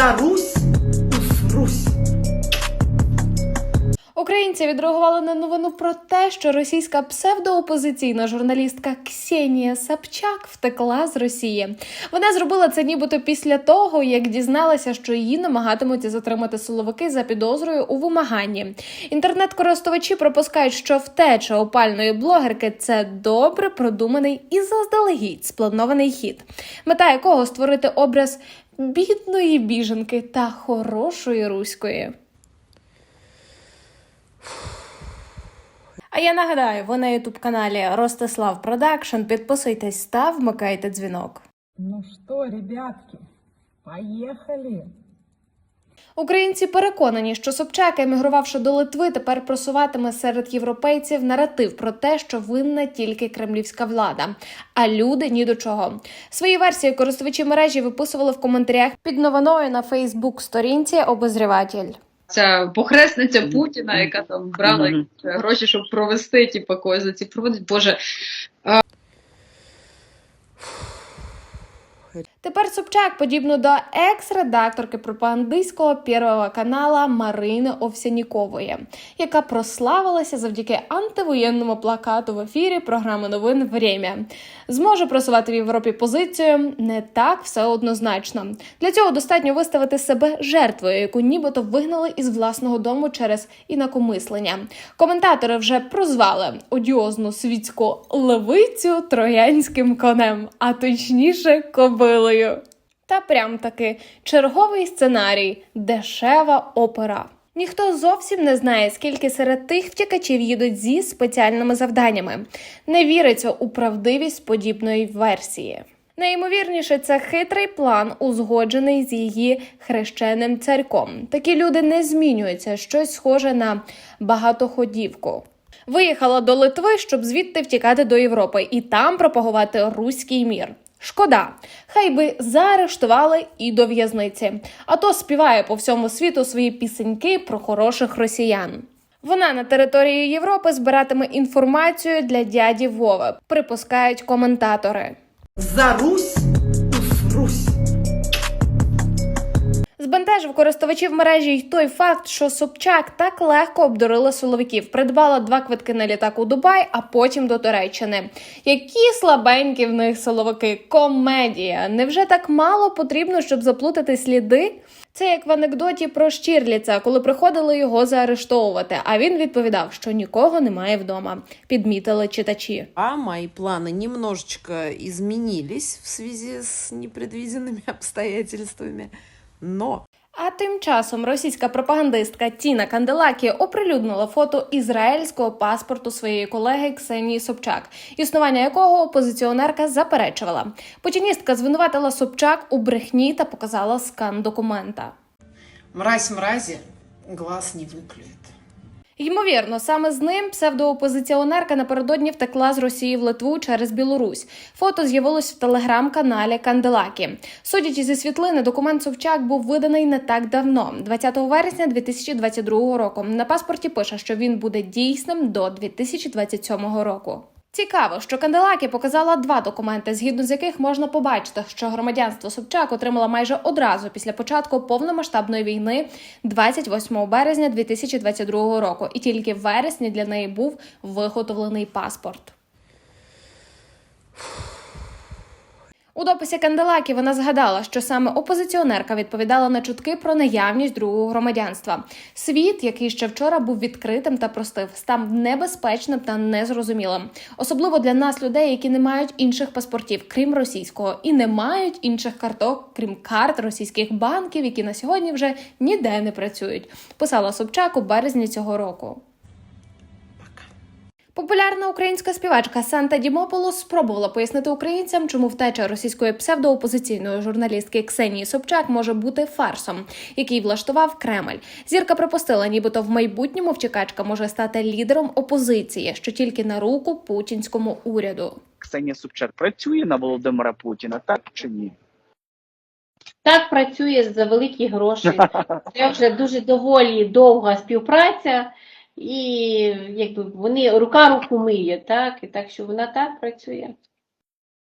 За Русь уф, Русь. Українці відреагували на новину про те, що російська псевдоопозиційна журналістка Ксенія Собчак втекла з Росії. Вона зробила це нібито після того, як дізналася, що її намагатимуться затримати силовики за підозрою у вимаганні. Інтернет-користувачі пропускають, що втеча опальної блогерки це добре продуманий і заздалегідь спланований хід, мета якого створити образ бідної біженки та хорошої руської. А я нагадаю, ви на ютуб каналі Ростислав Продакшн. Підписуйтесь та вмикайте дзвінок. Ну що, ребятки, поехали! Українці переконані, що Собчак, емігрувавши до Литви, тепер просуватиме серед європейців наратив про те, що винна тільки кремлівська влада, а люди ні до чого. Свої версії користувачі мережі виписували в коментарях під новиною на Фейсбук сторінці Обозріватель. Ця похресниця Путіна, яка там брала гроші, щоб провести, типу, когось за ці проводить. Боже, Тепер Собчак, подібно до екс-редакторки пропагандистського Первого канала Марини Овсянікової, яка прославилася завдяки антивоєнному плакату в ефірі програми новин Время, зможе просувати в Європі позицію не так все однозначно. Для цього достатньо виставити себе жертвою, яку нібито вигнали із власного дому через інакомислення. Коментатори вже прозвали одіозну світську левицю троянським конем, а точніше кобилою. Та прям таки черговий сценарій дешева опера. Ніхто зовсім не знає, скільки серед тих втікачів їдуть зі спеціальними завданнями. Не віриться у правдивість подібної версії. Найімовірніше, це хитрий план, узгоджений з її хрещеним царьком. Такі люди не змінюються, щось схоже на багатоходівку. Виїхала до Литви, щоб звідти втікати до Європи і там пропагувати руський мір. Шкода, хай би заарештували і до в'язниці, а то співає по всьому світу свої пісеньки про хороших росіян. Вона на території Європи збиратиме інформацію для дяді Вови, припускають коментатори. За Русь Збентежив користувачів мережі й той факт, що Собчак так легко обдурила силовиків, придбала два квитки на літак у Дубай, а потім до Туреччини. Які слабенькі в них силовики, комедія. Невже так мало потрібно, щоб заплутати сліди? Це як в анекдоті про Щірліца, коли приходили його заарештовувати. А він відповідав, що нікого немає вдома. Підмітили читачі. А мои планы немножечко изменились в связи с непредвиденными обстоятельствами. Но А тим часом російська пропагандистка Тіна Канделакі оприлюднила фото ізраїльського паспорту своєї колеги Ксенії Собчак, існування якого опозиціонерка заперечувала. Путіністка звинуватила Собчак у брехні та показала скан документа. мразь мразі глаз не выклюет. Ймовірно, саме з ним псевдоопозиціонерка напередодні втекла з Росії в Литву через Білорусь. Фото з'явилось в телеграм-каналі Канделакі. Судячи зі світлини, документ Собчак був виданий не так давно, 20 вересня 2022 року. На паспорті пише, що він буде дійсним до 2027 року. Цікаво, що Канделакі показала два документи, згідно з яких можна побачити, що громадянство Собчак отримала майже одразу після початку повномасштабної війни 28 березня 2022 року, і тільки в вересні для неї був виготовлений паспорт. У дописі Канделакі вона згадала, що саме опозиціонерка відповідала на чутки про наявність другого громадянства. Світ, який ще вчора був відкритим та простив, став небезпечним та незрозумілим, особливо для нас, людей, які не мають інших паспортів, крім російського, і не мають інших карток, крім карт російських банків, які на сьогодні вже ніде не працюють. Писала Собчак у березні цього року. Популярна українська співачка Санта Дімополос спробувала пояснити українцям, чому втеча російської псевдоопозиційної журналістки Ксенії Собчак може бути фарсом, який влаштував Кремль. Зірка припустила, нібито в майбутньому втікачка може стати лідером опозиції, що тільки на руку путінському уряду. Ксенія Собчак працює на Володимира Путіна, так чи ні? Так працює за великі гроші. Це вже дуже доволі довга співпраця, і якби вони рука руку миє, так? І так що вона так працює.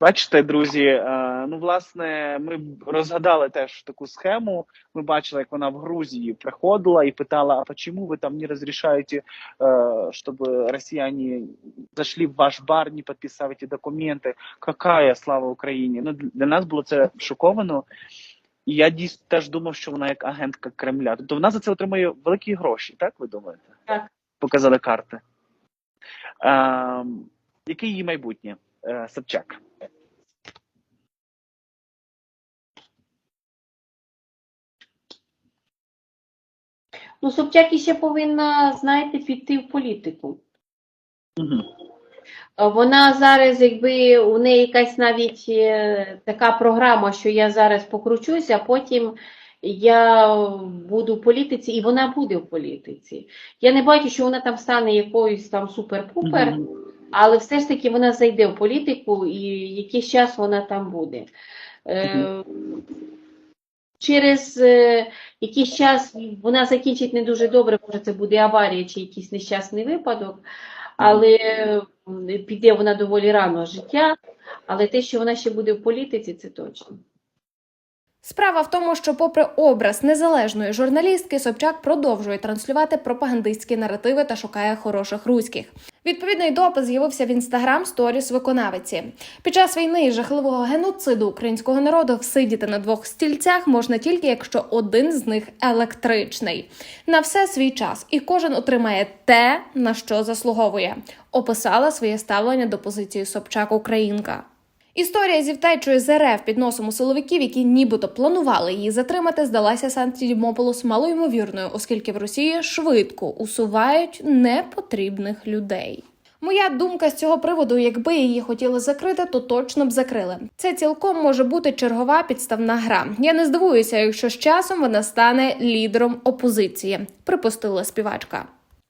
Бачите, друзі, е, ну власне, ми розгадали теж таку схему. Ми бачили, як вона в Грузії приходила і питала: а чому ви там не розрішаєте, е, щоб росіяни зайшли в ваш бар, не підписали ті документи? Какая слава Україні? Ну для нас було це шоковано. І я дійсно теж думав, що вона як агентка Кремля. Тобто вона за це отримує великі гроші, так ви думаєте? Так. Показали карти. Е, яке її майбутнє? Е, Собчак. Ну, Собчак іще повинна, знаєте, піти в політику. Угу. Вона зараз, якби у неї якась навіть е, така програма, що я зараз покручуся, а потім я буду в політиці, і вона буде в політиці. Я не бачу, що вона там стане якоюсь там супер-пупер, але все ж таки вона зайде в політику і якийсь час вона там буде. Е, Через е, якийсь час вона закінчить не дуже добре, може це буде аварія чи якийсь нещасний випадок, але піде вона доволі рано життя, але те, що вона ще буде в політиці, це точно. Справа в тому, що, попри образ незалежної журналістки, Собчак продовжує транслювати пропагандистські наративи та шукає хороших руських. Відповідний допис з'явився в інстаграм сторіс виконавиці. Під час війни і жахливого геноциду українського народу всидіти на двох стільцях можна тільки якщо один з них електричний. На все свій час, і кожен отримає те, на що заслуговує. Описала своє ставлення до позиції Собчак Українка. Історія зі втечею з РФ під носом у силовиків, які нібито планували її затримати, здалася Санті Дімополос малоймовірною, оскільки в Росії швидко усувають непотрібних людей. Моя думка з цього приводу, якби її хотіли закрити, то точно б закрили. Це цілком може бути чергова підставна гра. Я не здивуюся, якщо з часом вона стане лідером опозиції, припустила співачка.